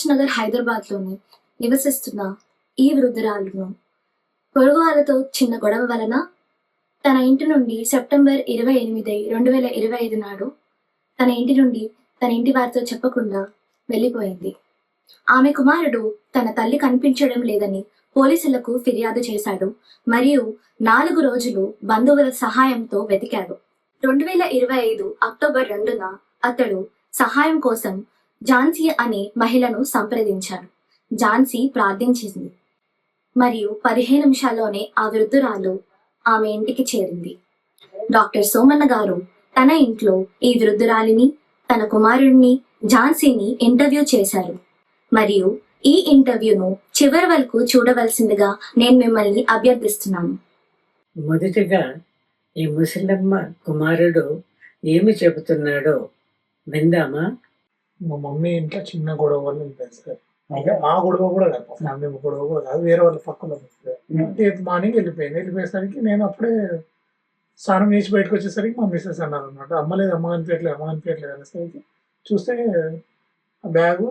ప్రియమైన ప్రకాష్ నగర్ హైదరాబాద్లోని నివసిస్తున్న ఈ వృద్ధురాలును పొరుగు వారితో చిన్న గొడవ వలన తన ఇంటి నుండి సెప్టెంబర్ ఇరవై ఎనిమిది రెండు వేల ఇరవై ఐదు నాడు తన ఇంటి నుండి తన ఇంటి వారితో చెప్పకుండా వెళ్ళిపోయింది. ఆమె కుమారుడు తన తల్లి కనిపించడం లేదని పోలీసులకు ఫిర్యాదు చేశాడు. మరియు నాలుగు రోజులు బంధువుల సహాయంతో వెతికాడు. రెండు వేల ఇరవై ఐదు అక్టోబర్ రెండున అతడు సహాయం కోసం ఝాన్సీ అనే మహిళను సంప్రదించాడు ఝాన్సీ ప్రార్థించింది. మరియు పదిహేను నిమిషాల్లోనే ఆ వృద్ధురాలు ఆమె ఇంటికి చేరింది. డాక్టర్ సోమన్న గారు తన ఇంట్లో ఈ వృద్ధురాలిని తన కుమారుడిని ఝాన్సీని ఇంటర్వ్యూ చేశారు. మరియు ఈ ఇంటర్వ్యూను చివరి వరకు చూడవలసిందిగా నేను మిమ్మల్ని అభ్యర్థిస్తున్నాను. మొదటిగా ఈ ముసలమ్మ కుమారుడు ఏమి చెబుతున్నాడో విందామా? మా మమ్మీ ఇంట్లో చిన్న గొడవ వల్ల వెళ్ళిపోయింది సార్. అంటే మా గొడవ కూడా కాదు ఫ్యామిలీ గొడవ కూడా కాదు వేరే వాళ్ళ పక్కన ఎయిత్ మార్నింగ్ వెళ్ళిపోయింది. వెళ్ళిపోయేసరికి నేను అప్పుడే స్నానం చేసి బయటకు వచ్చేసరికి మా మిస్సెస్ అన్నారు అనమాట అమ్మ లేదు అమ్మ కనిపించట్లేదు అమ్మ కనిపించట్లేదు అనేసరికి చూస్తే ఆ బ్యాగు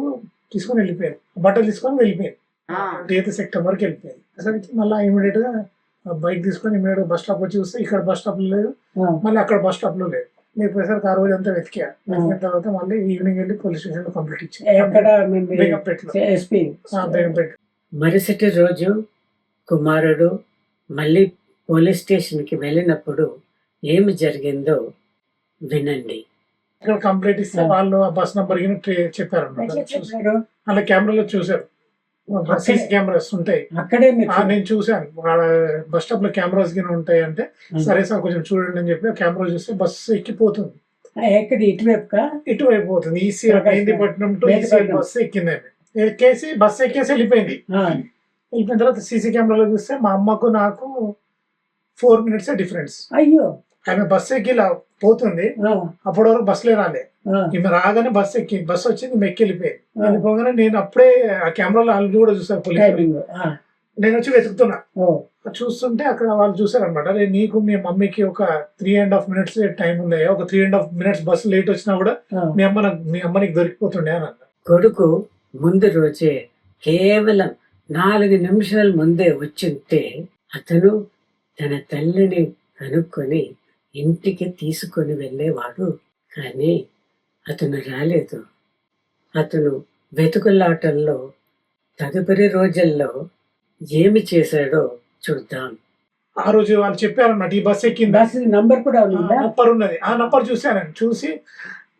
తీసుకొని వెళ్ళిపోయాను బట్టలు తీసుకొని వెళ్ళిపోయాను ఎయిత్ సెప్టెంబర్కి వెళ్ళిపోయింది అసలుకి మళ్ళీ ఇమీడియట్గా బైక్ తీసుకొని ఇమీడియట్ బస్ స్టాప్ వచ్చి చూస్తే ఇక్కడ బస్ స్టాప్లో లేదు మళ్ళీ అక్కడ బస్ స్టాప్లో లేదు. లేకపోయేసరికి ఆ రోజు అంతా వెతికా. వెతికిన తర్వాత మళ్ళీ ఈవినింగ్ వెళ్ళి పోలీస్ స్టేషన్లో కంప్లీట్ ఇచ్చాను మరుసటి రోజు కుమారుడు మళ్ళీ పోలీస్ స్టేషన్కి వెళ్ళినప్పుడు ఏమి జరిగిందో వినండి. కంప్లీట్ ఇస్తే వాళ్ళు ఆ బస్ నంబర్ చెప్పారు? అన్నమాట అలా కెమెరాలో చూసారు సీసీ కెమెరాస్ ఉంటాయి. అక్కడే నేను చూశాను. బస్ స్టాప్లో కెమెరాస్ గిన ఉంటాయి అంటే సరే సార్ కొంచెం చూడండి అని చెప్పి కెమెరా చూస్తే బస్సు ఎక్కిపోతుంది. ఎక్కడ? ఇటువైపుగా ఇటువైపు పోతుంది. EC Prakasham. Mehdipatnam to EC Mehdipatnam. Bus ఎక్కింది. ఎక్కేసి బస్సు ఎక్కేసి వెళ్ళిపోయింది. వెళ్ళిపోయిన తర్వాత సీసీ కెమెరాలో చూస్తే మా అమ్మకు నాకు ఫోర్ మినిట్స్ డిఫరెన్స్ అయ్యో. ఆమె బస్సు ఎక్కి ఇలా పోతుంది. అప్పటి వరకు బస్సులే రాలే. ఈమె రాగానే బస్సు ఎక్కి బస్సు వచ్చింది ఈమె ఎక్కి వెళ్ళిపోయింది వెళ్ళిపోగానే నేను అప్పుడే ఆ కెమెరాలో వాళ్ళు కూడా చూసాను పోలీసు టైమింగ్ ఆ, నేను వచ్చి వెతుకుతున్నా. చూస్తుంటే అక్కడ వాళ్ళు చూసారనమాట అరే నీకు మీ మమ్మీకి ఒక three and half minutes time ఉంది ఒక three and half minutes bus late వచ్చినా కూడా. మీ అమ్మ మీ అమ్మ నీకు దొరికిపోతుండే అని అన్న కొడుకు ముందు రోజే కేవలం నాలుగు నిమిషాల ముందే వచ్చింటే అతను తన తల్లిని కనుక్కొని ఇంటికి తీసుకొని వెళ్ళేవాడు. కానీ అతను రాలేదు. అతను వెతుకులాటల్లో తదుపరి రోజుల్లో ఏమి చేశాడో చూద్దాం. ఆ రోజు వాళ్ళు చెప్పారన్నమాట ఈ బస్సు ఎక్కిందా? బస్ నంబర్ కూడా నంబర్ ఉన్నది. ఆ నంబర్ చూశాను చూసి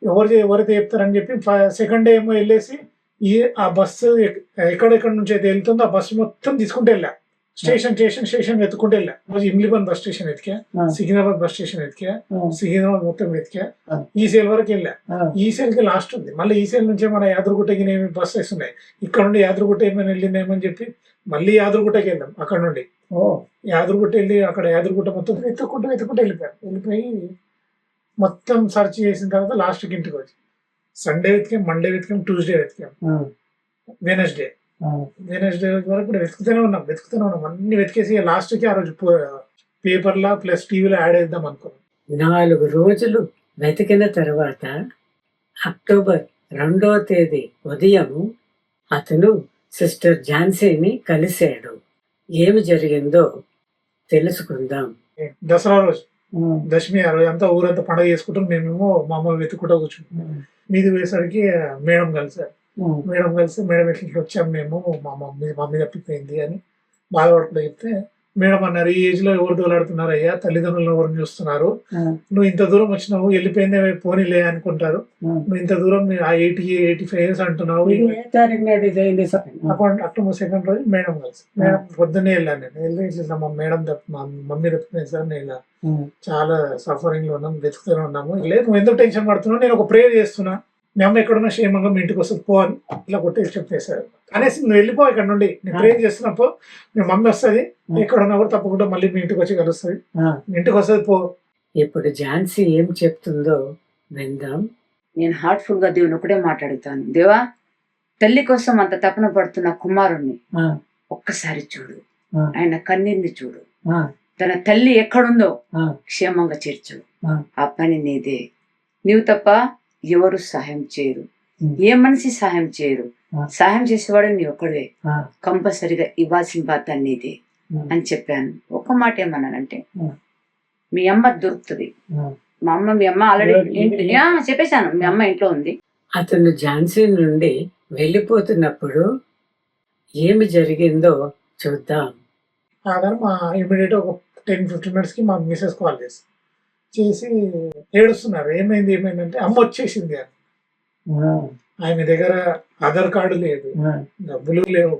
ఎవరు ఎవరైతే చెప్తారని చెప్పి సెకండ్ డే ఏమో వెళ్ళేసి ఈ ఆ బస్సు ఎక్- ఎక్కడెక్కడ నుంచి అయితే వెళ్తుందో ఆ బస్సు మొత్తం తీసుకుంటూ వెళ్ళా. స్టేషన్ స్టేషన్ స్టేషన్ వెతుకుంటూ వెళ్ళా. రోజు ఇమ్లిబన్ బస్ స్టేషన్ వెతికా ఆ. సికింద్రాబాద్ బస్ స్టేషన్ వెతికా ఆ, సికింద్రాబాద్ మొత్తం వెతికా ఆ. ఈ సేల్ వరకు వెళ్ళా. ఈ సేల్కి లాస్ట్ ఉంది. మళ్ళీ ఈ సేల్ నుంచి మన యాదగిరిగుట్టకి ఏమి బస్సెస్ ఉన్నాయి? ఇక్కడ నుండి యాదగిరిగుట్ట ఏమైనా వెళ్ళిందేమని చెప్పి మళ్ళీ యాదగిరిగుట్టకి వెళ్ళాం అక్కడ నుండి. ఓ. యాదగిరిగుట్ట వెళ్ళి అక్కడ యాదగిరిగుట్ట మొత్తం వెతుక్కుంటూ వెతుక్కుంటూ వెళ్ళిపోయాం. వెళ్ళిపోయి మొత్తం సెర్చ్ చేసిన తర్వాత లాస్ట్కి ఇంటికి వచ్చి. సండే వెతికాం మండే వెతికాం ట్యూస్డే వెతికాం. వెనస్డే ఆ, వెనస్డే వరకు కూడా వెతుకుతూనే ఉన్నాం వెతుకుతూనే ఉన్నాం. అన్ని వెతికేసి లాస్ట్కి ఆ రోజు పేపర్లా ప్లస్ టీవీలో యాడ్ చేద్దాం అనుకున్నాం. నాలుగు రోజులు వెతికిన తర్వాత అక్టోబర్ రెండో తేదీ ఉదయం అతను సిస్టర్ ఝాన్సీని కలిశాడు. ఏమి జరిగిందో తెలుసుకుందాం. దసరా రోజు. దశమి ఆ రోజు అంతా ఊరంతా పండగ చేసుకుంటాం మేమేమో మా అమ్మ వెతుకుంటూ కూర్చుంటాం మీది పోయేసరికి మేడం కలిసారు మేడం కలిసి మేడం ఇట్లా వచ్చాం మేము మా మమ్మీ మమ్మీ తప్పిపోయింది అని బాధపడుకుంటూ చెప్తే మేడం అన్నారు ఈ ఏజ్లో ఎవరు దోలాడుతున్నారు అయ్యా? తల్లిదండ్రులను ఎవరిని చూస్తున్నారు? నువ్వు ఇంత దూరం వచ్చినావు వెళ్ళిపోయిందే పోనీలే అనుకుంటారు. నువ్వు ఇంత దూరం ఆ ఎయిటీ ఎయిటీ ఫైవ్ ఇయర్స్ అంటున్నావు అక్టోబర్ సెకండ్ రోజు మేడం కలిసి మేడం పొద్దున్నే వెళ్ళాను నేను. వెళ్ళి ఇట్లా మా మేడం తప్ప మా మమ్మీ తప్పిపోయింది సార్ నేను చాలా సఫరింగ్లో ఉన్నాం వెతుకుతూనే ఉన్నాము. లేదు నువ్వు ఎందుకు టెన్షన్ పడుతున్నావు? నేను ఒక ప్రేయర్ చేస్తున్నా. మీ అమ్మ ఎక్కడున్నా క్షేమంగా మీ ఇంటికి వస్తుంది పో అని ఇలా కొట్టేసి చెప్పేశారు. అనేసి నువ్వు వెళ్ళిపో ఇక్కడ నుండి. నేను ప్రేయర్ చేస్తున్నప్పుడు మీ మమ్మీ వస్తుంది ఎక్కడున్నా కూడా తప్పకుండా మళ్ళీ మీ ఇంటికి వచ్చి కలుస్తుంది. ఆ. మీ ఇంటికి వస్తుంది పో. ఇప్పుడు ఝాన్సీ ఏం చెప్తుందో విందాం. నేను హార్ట్ఫుల్గా దేవుని ఒకటే మాట్లాడుతాను. దేవా తల్లి కోసం అంత తపన పడుతున్న కుమారుణ్ణి ఆ, ఒక్కసారి చూడు. ఆయన కన్నీరిని చూడు. ఆ, తన తల్లి ఎక్కడుందో ఆ, క్షేమంగా చేర్చు. ఆ. ఆ పని నీదే. నీవు తప్ప ఎవరు సహాయం చేయరు. ఏ మనిషి సహాయం చేయరు. సహాయం చేసేవాడు నీ ఒక్కడే. కంపల్సరిగా ఇవ్వాల్సిన బాధ్యత నీదే అని చెప్పాను. ఒక్క మాట ఏమన్నానంటే. మీ అమ్మ దొరుకుతుంది. మా అమ్మ మీ అమ్మ ఆల్రెడీ చెప్పేశాను. మీ అమ్మ ఇంట్లో ఉంది. అతను ఝాన్సీ నుండి వెళ్ళిపోతున్నప్పుడు ఏమి జరిగిందో చూద్దాం. మా ఇమీడియట్ ఒక టెన్ ఫిఫ్టీన్ మినిట్స్కి మా మిసెస్ కాల్ చేసి చేసి ఏడుస్తున్నారు. ఏమైంది ఏమైందంటే అమ్మ వచ్చేసింది అని. ఆ, ఆమె దగ్గర ఆధార్ కార్డు లేదు డబ్బులు లేవు.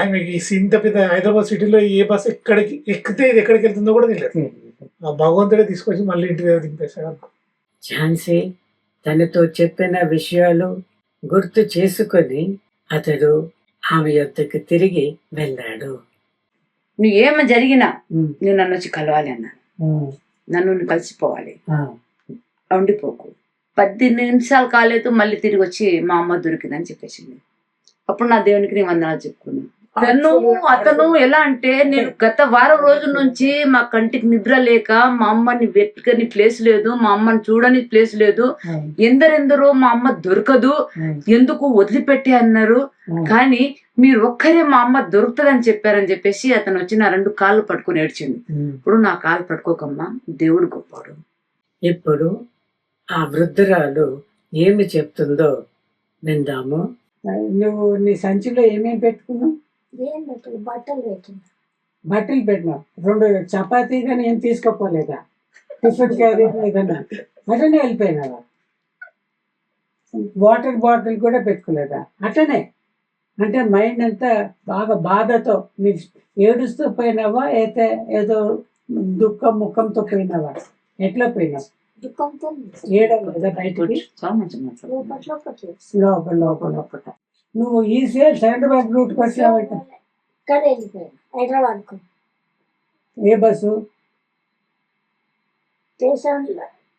ఆమెకి ఇంత పెద్ద హైదరాబాద్ సిటీలో ఏ బస్ ఎక్కడికి ఎక్కితే ఇది ఎక్కడికి వెళ్తుందో కూడా తెలియదు. ఆ భగవంతుడే తీసుకొచ్చి మళ్ళీ ఇంటి దగ్గర దింపేశాడు. అనుకో. ఝాన్సీ తనతో చెప్పిన విషయాలు గుర్తు చేసుకొని అతడు ఆమె యొద్దకు తిరిగి వెళ్ళాడు. నువ్వు ఏమి జరిగినా నువ్వు నన్ను వచ్చి కలవాలి అన్నాను. నన్ను కలిసిపోవాలి. ఉండిపోకు. పది నిమిషాలు కాలేదు మళ్ళీ తిరిగి వచ్చి మా అమ్మ దొరికిందని చెప్పేసింది. అప్పుడు నా దేవునికి నేను వందనాలు చెప్పుకున్నాను. తను అతను ఎలా అంటే నేను గత వారం రోజుల నుంచి మా కంటికి నిద్ర లేక మా అమ్మని వెతుకని ప్లేస్ లేదు మా అమ్మని చూడని ప్లేస్ లేదు. ఆ, ఎందరెందరో మా అమ్మ దొరకదు. ఆ, ఎందుకు వదిలిపెట్టి అన్నారు. ఆ. కానీ మీరు ఒక్కరే మా అమ్మ దొరుకుతుందని చెప్పారని చెప్పేసి అతను వచ్చి నా రెండు కాళ్ళు పట్టుకుని ఏడ్చిండు ఉమ్. ఇప్పుడు నా కాళ్ళు పట్టుకోకమ్మా దేవుడు గొప్పవాడు. ఇప్పుడు ఆ వృద్ధురాలు ఏమి చెప్తుందో విందాము. నువ్వు నీ సంచిలో ఏమేమి పెట్టుకున్నావు? ఏం బట్టలు పెట్టింది బట్టలు పెట్టినావు రెండు చపాతీ కానీ ఏం తీసుకోపోలేదా? టిఫిన్ క్యారీ ఏదన్నా అట్లనే వెళ్ళిపోయినావా? వాటర్ బాటిల్ కూడా పెట్టుకోలేదా? అట్లనే. అంటే మైండ్ అంతా బాగా బాధతో నీకు ఏడుస్తూ పోయినావా? అయితే ఏదో దుఃఖం ముఖంతో పోయినావా? ఎట్లా పోయినావు? దుఃఖంతో ఏడం లేదా బయటకి? చాలా మంచి మాట్లాడు. లోపల లోపల. లోపల లోపల లోపల. నువ్వు ఈ సేల్ హైదరాబాద్ రూట్కి వచ్చావంటే. హైదరాబాద్కు ఏ బస్సు? స్టేషన్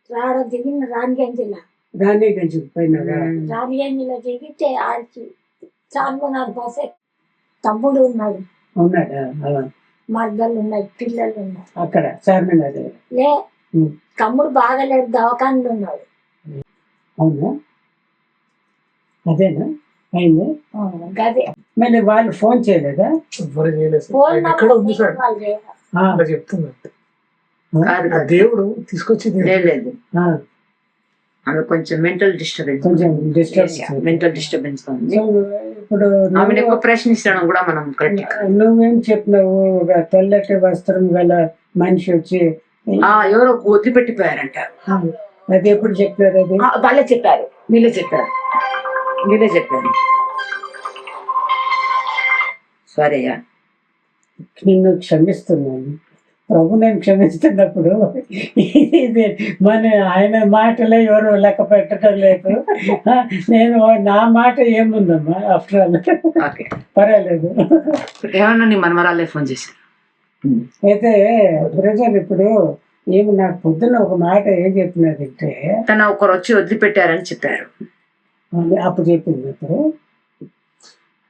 రాడ దిగిన రాణిగంజ్ జిల్లా రాణిగంజ్ పోయినావా రాణిగంజ్లో దిగితే ఆడికి చార్మినార్ బస్ తమ్ముడు ఉన్నాడు. ఉన్నాడా? మర్దలు ఉన్నాయి పిల్లలు ఉన్నాయి. అక్కడ చార్మినార్. లే. తమ్ముడు బాగలేడు దవాఖానలో ఉన్నాడు. అవునా? అదేనా? అయింది. గదే. మళ్ళీ వాళ్ళు ఫోన్ చేయలేదా? చేయలేదు. సార్. ఫోన్ ఆయన ఎక్కడ ఉంది సార్ వాళ్ళు చేయరు. ఆ, కాదు కాదు. దేవుడు తీసుకొచ్చింది. లేదు లేదు. ఆ, ఆమె కొంచెం మెంటల్ డిస్టర్బెన్స్ కొంచెం డిస్టర్బ్ మెంటల్ డిస్టర్బెన్స్ ఉంది. ఇప్పుడు ఆమెను నువ్వు- ఎక్కువ ప్రశ్నించడం కూడా మనం కరెక్ట్ నువ్వేం చెప్పినావు? ఒక తెల్లటి వస్త్రం గల మనిషి వచ్చి ఆ ఎవరో వదిలిపెట్టిపోయారంట అది ఎప్పుడు చెప్పారు అది? వాళ్ళే చెప్పారు. వీళ్ళే చెప్పారు. వీళ్ళే చెప్పారు. సారీ అయ్యా. నిన్ను క్షమిస్తున్నాను. ప్రభు నేను క్షమిస్తున్నప్పుడు ఇది మన ఆయన మాటలే ఎవరు లెక్క పెట్టడం లేదు. నేను నా మాట ఏముందమ్మా? ఆఫ్టర్ ఆల్ పర్వాలేదు. ఏమన్నా నీ మనమరాలే ఫోన్ చేశారు? అయితే బ్రదర్ ఇప్పుడు ఏమి నాకు పొద్దున్న ఒక మాట ఏం చెప్పినదంటే తన ఒకరు వచ్చి వదిలిపెట్టారని చెప్పారు. అప్పుడు చెప్పింది ఇప్పుడు.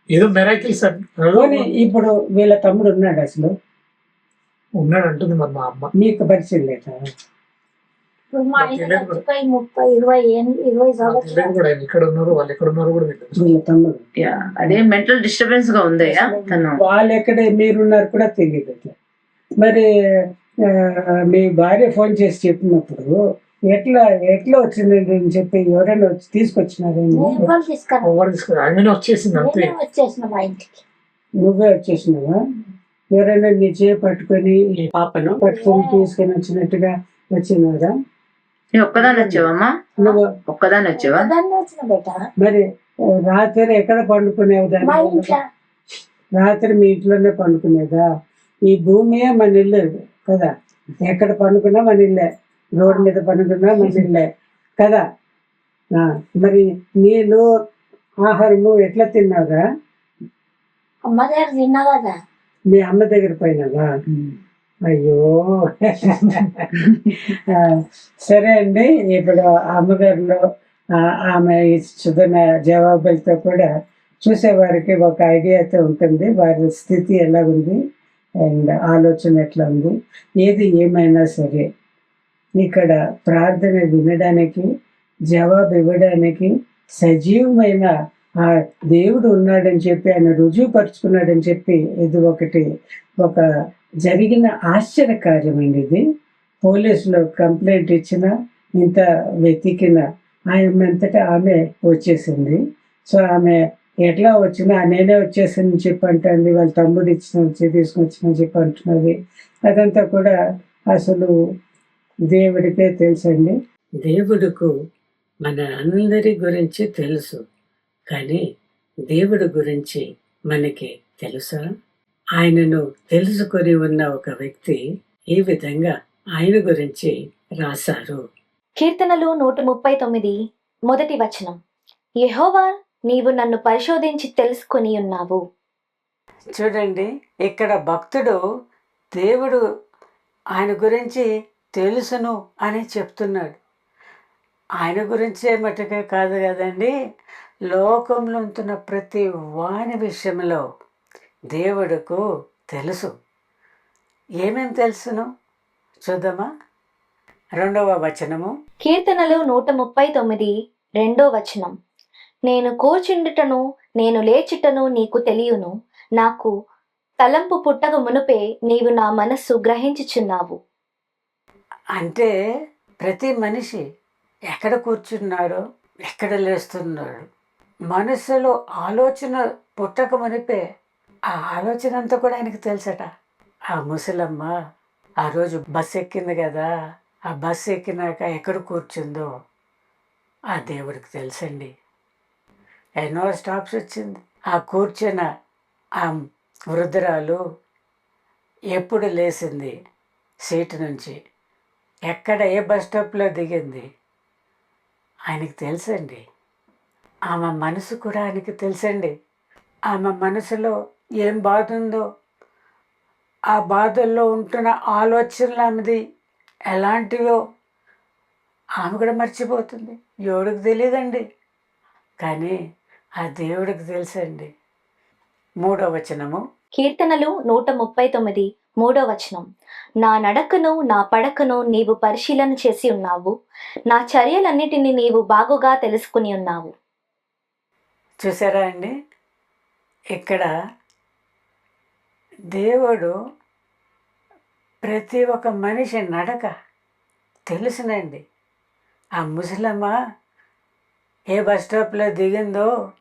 ఏదో మెరాకిల్ సార్ పోనీ ఇప్పుడు వీళ్ళ తమ్ముడు ఉన్నాడు అసలు? ఉన్నాడు అంటుంది మరి మా అమ్మ. మీకు పరిచయం లేదా? అదే మెంటల్ డిస్టర్బెన్స్గా ఉందయ్యా తను. వాళ్ళు ఎక్కడ మీరున్నారు కూడా తెలియదు. మరి మీ భార్య ఫోన్ చేసి చెప్పినప్పుడు ఎట్లా ఎట్లా వచ్చింది అని చెప్పి ఎవరైనా వచ్చి తీసుకొచ్చినారేమో? నేను ఎవరు తీసుకురా ఎవరు తీసుకురా ఆమెనే వచ్చేసింది అంతే. నేనే వచ్చేసిన మా ఇంటికి. నువ్వే వచ్చేసినావా? ఎవరైనా నీ చేయి పట్టుకొని ఈ పాపను? పట్టుకొని తీసుకొని వచ్చినట్టుగా వచ్చినారా? నువ్వు ఒక్కదాని వచ్చావమ్మా? నువ్వు ఒక్కదాని వచ్చావా? ఒకదాన్ని వచ్చిన బేట? మరి ఆ, రాత్రి ఎక్కడ పండుకునేవు మా దాన్ని ఇంట్లో. రాత్రి మీ ఇంట్లోనే పండుకునేదా? ఈ భూమియే మన ఇల్లు కదా. ఎక్కడ పండుకున్నా మన ఇల్లే. రోడ్డు మీద పండుకున్నా మన ఇల్లే కదా? మరి నీళ్ళు ఆహారము ఎట్లా తిన్నావురా? అమ్మ దగ్గర తిన్నా కదా. మీ అమ్మ దగ్గర పోయినావా? అయ్యో. సరే అండి ఇప్పుడు అమ్మగారిలో ఆమె ఇస్తున్న జవాబులతో కూడా చూసేవారికి ఒక ఐడియా అయితే ఉంటుంది. వారి స్థితి ఎలా ఉంది? అండ్ ఆలోచన ఎట్లా ఉంది? ఏది ఏమైనా సరే. ఇక్కడ ప్రార్థన వినడానికి జవాబు ఇవ్వడానికి సజీవమైన ఆ దేవుడు ఉన్నాడని చెప్పి ఆయన రుజువుపరుచుకున్నాడని చెప్పి ఇది ఒకటి. ఒక జరిగిన ఆశ్చర్య కార్యమండి ఇది. పోలీసులో కంప్లైంట్ ఇచ్చిన ఇంత వెతికిన ఆమె అంతటా ఆమె వచ్చేసింది. సో ఆమె ఎట్లా వచ్చినా నేనే వచ్చేసానని చెప్పి అంటుంది. వాళ్ళ తమ్ముడు ఇచ్చిన వచ్చి తీసుకొచ్చిన చెప్పి అంటున్నది. అదంతా కూడా అసలు దేవుడికే తెలుసండి. దేవుడుకు మన అందరి గురించి తెలుసు కానీ దేవుడి గురించి మనకి తెలుసా? ఆయనను తెలుసుకొని ఉన్న ఒక వ్యక్తి ఈ విధంగా ఆయన గురించి రాశారు. కీర్తనలు నూట ముప్పై తొమ్మిది మొదటి వచనం. యెహోవా నీవు నన్ను పరిశోధించి తెలుసుకొని ఉన్నావు. చూడండి ఇక్కడ భక్తుడు దేవుడు ఆయన గురించి తెలుసును అని చెప్తున్నాడు. ఆయన గురించే మటుకే కాదు కదండి లోకంలో ఉంటున్న ప్రతి వాని విషయంలో దేవుడుకు తెలుసు. ఏమేం తెలుసును? చూద్దామా? రెండవ వచనము. కీర్తనలు నూట ముప్పై తొమ్మిది రెండో వచనం. నేను కూర్చుండుటను నేను లేచుటను నీకు తెలియను. నాకు తలంపు పుట్టక మునుపే నీవు నా మనస్సు గ్రహించుచున్నావు. అంటే ప్రతి మనిషి ఎక్కడ కూర్చున్నాడో ఎక్కడ లేస్తున్నాడు. మనసులో ఆలోచన పుట్టక మునిపే ఆ ఆలోచన అంతా కూడా ఆయనకు తెలుసట. ఆ ముసలమ్మ ఆ రోజు బస్సు ఎక్కింది కదా ఆ బస్ ఎక్కినాక ఎక్కడ కూర్చుందో ఆ దేవుడికి తెలుసండి. ఎన్నో స్టాప్స్ వచ్చింది. ఆ కూర్చున్న ఆ వృద్ధురాలు ఎప్పుడు లేచింది సీటు నుంచి. ఎక్కడ ఏ బస్ స్టాప్లో దిగింది? ఆయనకి తెలుసండి. ఆమె మనసు కూడా ఆయనకి తెలుసండి. ఆమె మనసులో ఏం బాధ ఉందో ఆ బాధల్లో ఉంటున్న ఆలోచనలు ఆమెది ఎలాంటివో ఆమె కూడా మర్చిపోతుంది. ఎవడికి తెలియదండి కానీ ఆ దేవుడికి తెలుసండి. మూడో వచనము. కీర్తనలు నూట ముప్పై తొమ్మిది. మూడో వచనం. నా నడకను నా పడకను నీవు పరిశీలన చేసి ఉన్నావు. నా చర్యలన్నిటిని నీవు బాగుగా తెలుసుకుని ఉన్నావు. చూసారా అండి? ఇక్కడ దేవుడు ప్రతి ఒక్క మనిషి నడక తెలుసునండి. ఆ ముసలమ్మ ఏ బస్ స్టాప్లో దిగిందో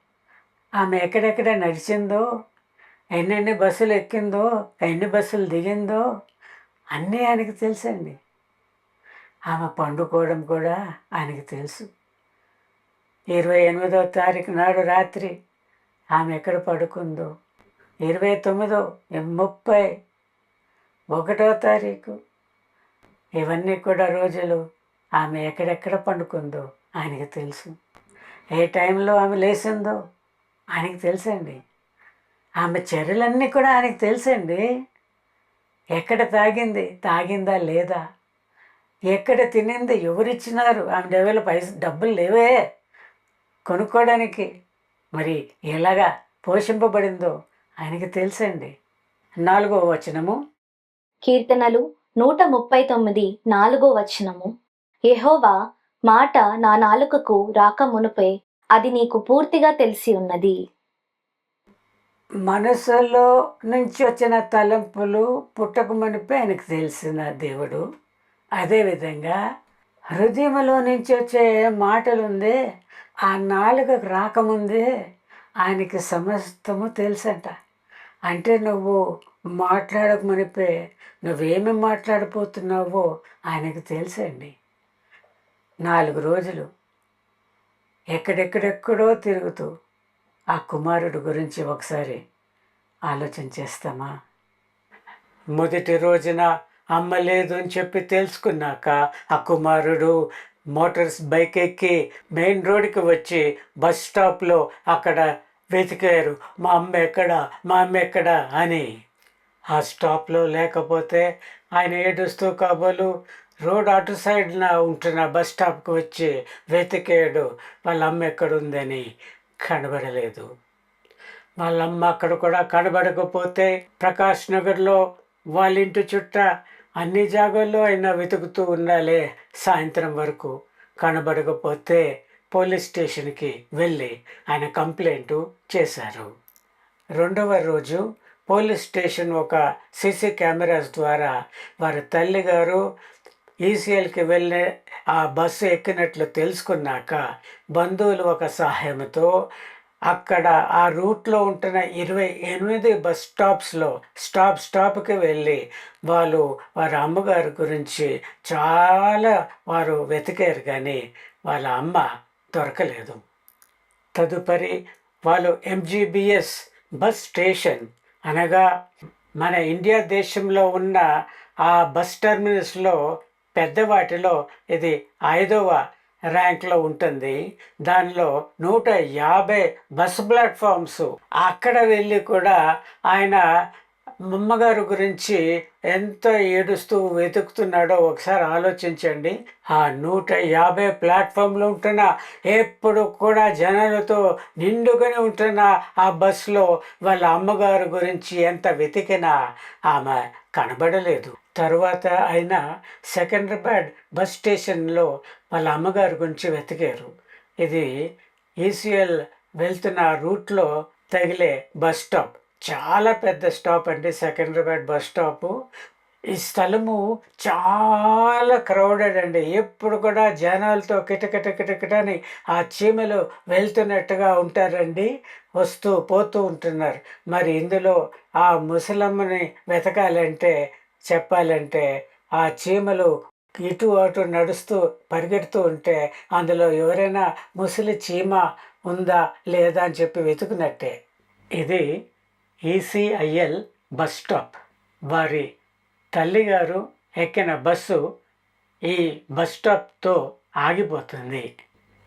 ఆమె ఎక్కడెక్కడ నడిచిందో ఎన్నెన్ని బస్సులు ఎక్కిందో ఎన్ని బస్సులు దిగిందో అన్నీ ఆయనకి తెలుసండి. ఆమె పండుకోవడం కూడా ఆయనకి తెలుసు. ఇరవై ఎనిమిదో తారీఖు నాడు రాత్రి ఆమె ఎక్కడ పడుకుందో ఇరవై తొమ్మిదో ముప్పై ఒకటో తారీఖు ఇవన్నీ కూడా రోజులు ఆమె ఎక్కడెక్కడ పండుకుందో ఆయనకి తెలుసు. ఏ టైంలో ఆమె లేచిందో ఆయనకి తెలుసండి. ఆమె చర్యలన్నీ కూడా ఆయనకి తెలుసండి. ఎక్కడ తాగింది తాగిందా లేదా? ఎక్కడ తినింది ఎవరిచ్చినారు? ఆమె డబ్బుల పైస డబ్బులు లేవే కొనుక్కోవడానికి. మరి ఎలాగా పోషింపబడిందో ఆయనకి తెలుసండి. నాలుగో వచనము. కీర్తనలు నూట ముప్పై తొమ్మిది నాలుగో వచనము. యెహోవా మాట నా నాలుకకు రాక మునుపే అది నీకు పూర్తిగా తెలిసి ఉన్నది. మనసులో నుంచి వచ్చిన తలంపులు పుట్టక మునిపే ఆయనకు తెలిసిన దేవుడు. అదేవిధంగా హృదయంలో నుంచి వచ్చే మాటలుందే ఆ నాలుగకు రాకముందే ఆయనకి సమస్తము తెలుసంట. అంటే నువ్వు మాట్లాడక మునిపే నువ్వేమి మాట్లాడిపోతున్నావో ఆయనకు తెలుసండి. నాలుగు రోజులు ఎక్కడెక్కడెక్కడో తిరుగుతూ ఆ కుమారుడు గురించి ఒకసారి ఆలోచన చేస్తామా? మొదటి రోజున అమ్మ లేదు అని చెప్పి తెలుసుకున్నాక ఆ కుమారుడు మోటార్స్ బైక్ ఎక్కి మెయిన్ రోడ్కి వచ్చి బస్ స్టాప్లో అక్కడ వెతికారు. మా అమ్మ ఎక్కడ? మా అమ్మ ఎక్కడ? అని. ఆ స్టాప్లో లేకపోతే ఆయన ఏడుస్తూ కాబోలు రోడ్ అటు సైడ్న ఉంటున్న బస్ స్టాప్కి వచ్చి వెతికాడు. వాళ్ళ అమ్మ ఎక్కడుందని? కనబడలేదు. వాళ్ళమ్మ అక్కడ కూడా కనబడకపోతే ప్రకాష్ నగర్లో వాళ్ళ ఇంటి చుట్ట అన్ని జాగాల్లో అయినా వెతుకుతూ ఉండాలి సాయంత్రం వరకు. కనబడకపోతే పోలీస్ స్టేషన్కి వెళ్ళి ఆయన కంప్లైంట్ చేశారు. రెండవ రోజు పోలీస్ స్టేషన్ ఒక సీసీ కెమెరాస్ ద్వారా వారి తల్లిగారు ఈసీఎల్కి వెళ్ళే ఆ బస్సు ఎక్కినట్లు తెలుసుకున్నాక బంధువులు ఒక సహాయంతో అక్కడ ఆ రూట్లో ఉంటున్న ఇరవై ఎనిమిది బస్ స్టాప్స్లో స్టాప్ స్టాప్కి వెళ్ళి వాళ్ళు వారి అమ్మగారి గురించి చాలా వారు వెతికారు కానీ వాళ్ళ అమ్మ దొరకలేదు. తదుపరి వాళ్ళు ఎంజీబీఎస్ బస్ స్టేషన్ అనగా మన ఇండియా దేశంలో ఉన్న ఆ బస్ టెర్మినస్లో పెద్దవాటిలో ఇది ఐదవ ర్యాంక్లో ఉంటుంది. దానిలో నూట యాభై బస్ ప్లాట్ఫామ్స్ అక్కడ వెళ్ళి కూడా ఆయన అమ్మగారు గురించి ఎంత ఏడుస్తూ వెతుకుతున్నాడో ఒకసారి ఆలోచించండి. ఆ నూట యాభై ప్లాట్ఫామ్లు ఉంటున్న ఎప్పుడు కూడా జనాలతో నిండుగానే ఉంటున్న ఆ బస్సులో వాళ్ళ అమ్మగారు గురించి ఎంత వెతికినా ఆమె కనబడలేదు. తరువాత ఆయన సెకండ్రాబాద్ బస్ స్టేషన్లో వాళ్ళ అమ్మగారి గురించి వెతికారు. ఇది ఈసీఎల్ వెళ్తున్న రూట్లో తగిలే బస్ స్టాప్. చాలా పెద్ద స్టాప్ అండి సెకండ్రాబాద్ బస్ స్టాపు. ఈ స్థలము చాలా క్రౌడెడ్ అండి. ఎప్పుడు కూడా జనాలతో కిటకిట కిటకిటని ఆ చీమలు వెళ్తున్నట్టుగా ఉంటారండి. వస్తూ పోతూ ఉంటున్నారు. మరి ఇందులో ఆ ముసలమ్మని వెతకాలంటే చెప్పాలంటే ఆ చీమలు ఇటు అటు నడుస్తూ పరిగెడుతూ ఉంటే అందులో ఎవరైనా ముసలి చీమ ఉందా లేదా అని చెప్పి వెతుకున్నట్టే. ఇది ఈసీఐఎల్ బస్ స్టాప్ వారి తల్లిగారు ఎక్కిన బస్సు ఈ బస్ స్టాప్తో ఆగిపోతుంది.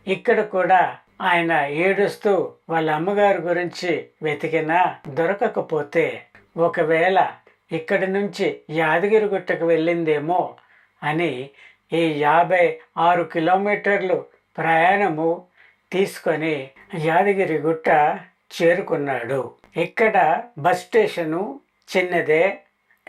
ఇక్కడ కూడా ఆయన ఏడుస్తూ వాళ్ళ అమ్మగారి గురించి వెతికినా దొరకకపోతే ఒకవేళ ఇక్కడి నుంచి యాదగిరిగుట్టకు వెళ్ళిందేమో అని ఈ యాభై ఆరు కిలోమీటర్లు ప్రయాణము తీసుకొని యాదగిరిగుట్ట చేరుకున్నాడు. ఇక్కడ బస్ స్టేషను చిన్నదే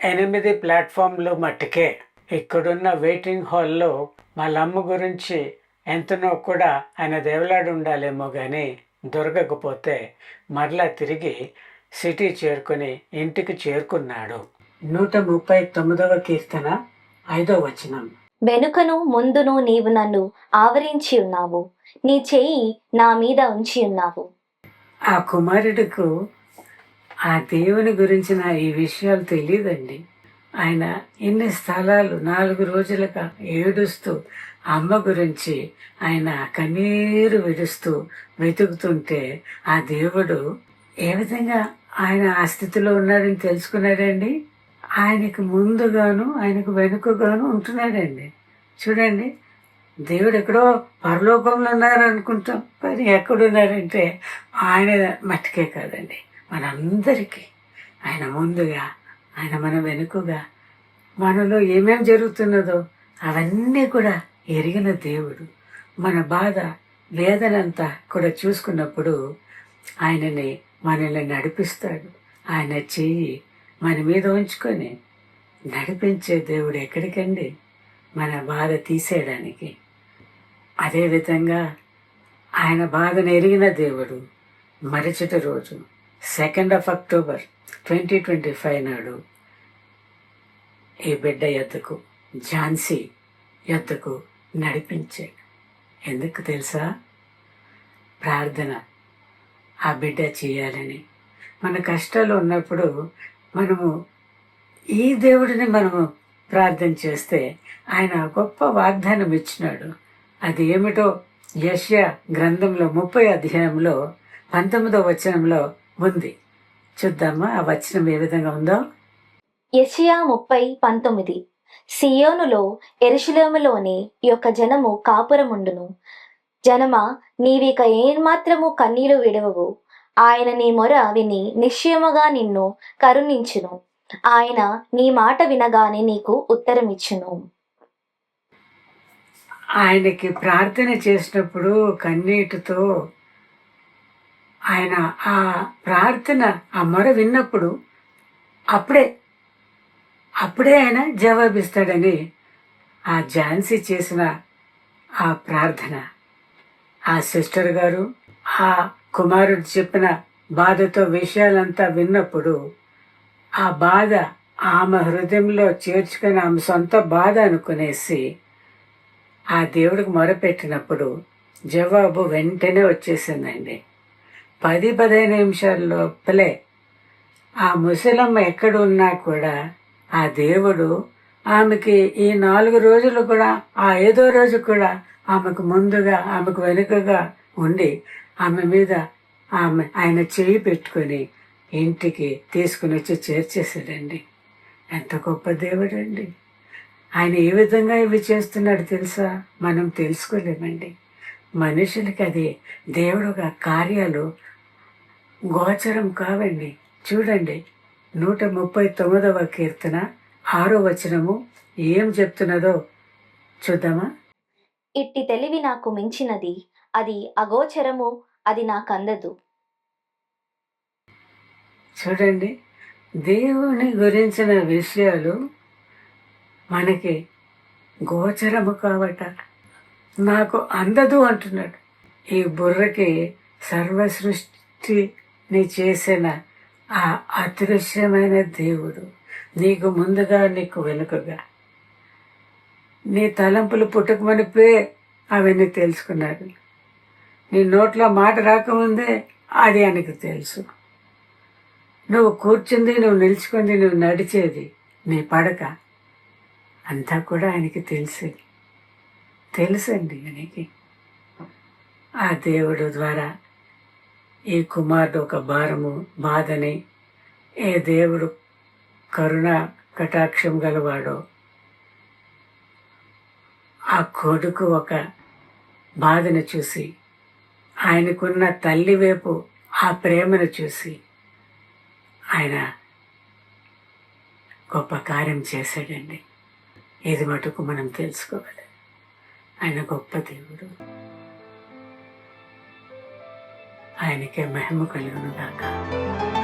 ఎనిమిది ప్లాట్ఫామ్లు మట్టుకే. ఇక్కడున్న వెయిటింగ్ హాల్లో వాళ్ళ అమ్మ గురించి ఎంతనో కూడా ఆయన దేవలాడి ఉండాలేమో కానీ దొరకకపోతే మరలా తిరిగి సిటీ చేరుకుని ఇంటికి చేరుకున్నాడు. నూట ముప్పై తొమ్మిదవ కీర్తన ఐదో వచనం. వెనుకను ముందును నీవు నన్ను ఆవరించి ఉన్నావు. నీ చెయ్యి నా మీద ఉంచి ఉన్నావు. ఆ కుమారుడికు ఆ దేవుని గురించిన ఈ విషయాలు తెలియదండి. ఆయన ఎన్ని స్థలాలు నాలుగు రోజులుగా ఏడుస్తూ అమ్మ గురించి ఆయన కన్నీరు విడుస్తూ వెతుకుతుంటే ఆ దేవుడు ఏ విధంగా ఆయన ఆ స్థితిలో ఉన్నాడని తెలుసుకున్నాడండి? ఆయనకు ముందుగాను ఆయనకు వెనుకగాను ఉంటున్నాడండి. చూడండి దేవుడు ఎక్కడో పరలోకంలో ఉన్నారనుకుంటాం కానీ ఎక్కడున్నారంటే ఆయన మట్టికే కాదండి. మనందరికీ ఆయన ముందుగా ఆయన మన వెనుకగా మనలో ఏమేం జరుగుతున్నదో అవన్నీ కూడా ఎరిగిన దేవుడు. మన బాధ వేదనంతా కూడా చూసుకున్నప్పుడు ఆయనని మనల్ని నడిపిస్తాడు. ఆయన చెయ్యి మన మీద ఉంచుకొని నడిపించే దేవుడు ఎక్కడికండి? మన బాధ తీసేయడానికి. అదేవిధంగా ఆయన బాధను ఎరిగిన దేవుడు మరుసటి రోజు second of October twenty twenty five నాడు ఈ బిడ్డ ఎద్దకు ఝాన్సీ ఎద్దకు నడిపించాడు. ఎందుకు తెలుసా? ప్రార్థన ఆ బిడ్డ చేయాలని. మన కష్టాలు ఉన్నప్పుడు మనము ఈ దేవుడిని మనము ప్రార్థన చేస్తే ఆయన గొప్ప వాగ్దానం ఇచ్చినాడు. అది ఏమిటో యష్య గ్రంథంలో ముప్పై అధ్యాయంలో పంతొమ్మిదో వచనంలో ఉంది. చూద్దామా ఆ వచనం ఏ విధంగా ఉందో? యెషయా ముప్పై పంతొమ్మిది. సియోనులో ఎరుషులేములోని యొక్క జనము కాపురముండును. జనమా నీవిక ఏమాత్రము కన్నీలు విడవవు. ఆయన నీ మొర విని నిశ్చయముగా నిన్ను కరుణించును. ఆయన నీ మాట వినగానే నీకు ఉత్తరమిచ్చును. ఆయనకి ప్రార్థన చేసినప్పుడు కన్నీటితో ఆయన ఆ ప్రార్థన ఆ మొర విన్నప్పుడు అప్పుడే అప్పుడే ఆయన జవాబిస్తాడని ఆ ఝాన్సీ చేసిన ఆ ప్రార్థన. ఆ సిస్టర్ గారు ఆ కుమారుడు చెప్పిన బాధతో విషయాలంతా విన్నప్పుడు ఆ బాధ ఆమె హృదయంలో చేర్చుకుని ఆమె సొంత బాధ అనుకునేసి ఆ దేవుడికి మొరపెట్టినప్పుడు జవాబు వెంటనే వచ్చేసిందండి. పది పదిహేను నిమిషాల లోపలే ఆ ముసలమ్మ ఎక్కడ ఉన్నా కూడా ఆ దేవుడు ఆమెకి ఈ నాలుగు రోజులు కూడా ఆ ఐదో రోజు కూడా ఆమెకు ముందుగా ఆమెకు వెనుకగా ఉండి ఆమె మీద ఆమె ఆయన చేయి పెట్టుకొని ఇంటికి తీసుకుని వచ్చి చేర్చేశాడండి. ఎంత గొప్ప దేవుడు అండి ఆయన ఏ విధంగా ఇవి చేస్తున్నాడు తెలుసా? మనం తెలుసుకోలేమండి. మనుషులకి అది. దేవుడు ఒక కార్యాలు గోచరం కావండి. చూడండి నూట ముప్పై తొమ్మిదవ కీర్తన ఆరో వచనము ఏం చెప్తున్నదో చూద్దామా? ఇట్టి తెలివి నాకు మించినది. అది అగోచరము అది నాకందదు. చూడండి దేవుని గురించిన విషయాలు మనకి గోచరము కావట. నాకు అందదు అంటున్నాడు. ఈ బుర్రకి సర్వ సృష్టిని చేసిన ఆ అదృశ్యమైన దేవుడు నీకు ముందుగా నీకు వెనుకగా. నీ తలంపులు పుట్టకమనిపే అవన్నీ తెలుసుకున్నాడు. నీ నోట్లో మాట రాకముందే అది ఆయనకు తెలుసు. నువ్వు కూర్చుంది నువ్వు నిల్చుకుంది నువ్వు నడిచేది నీ పడక. అంతా కూడా ఆయనకి తెలుసు. తెలుసండి ఆయనకి ఆ దేవుడు ద్వారా ఈ కుమారుడు ఒక భారము బాధని ఏ దేవుడు కరుణ కటాక్షం గలవాడో ఆ కొడుకు ఒక బాధను చూసి ఆయనకున్న తల్లి వైపు ఆ ప్రేమను చూసి ఆయన గొప్ప కార్యం చేశాడండి. ఇది మటుకు మనం తెలుసుకోగలం ఆయన గొప్ప దేవుడు. ఆయనకే మహిమ కలుగును గాక.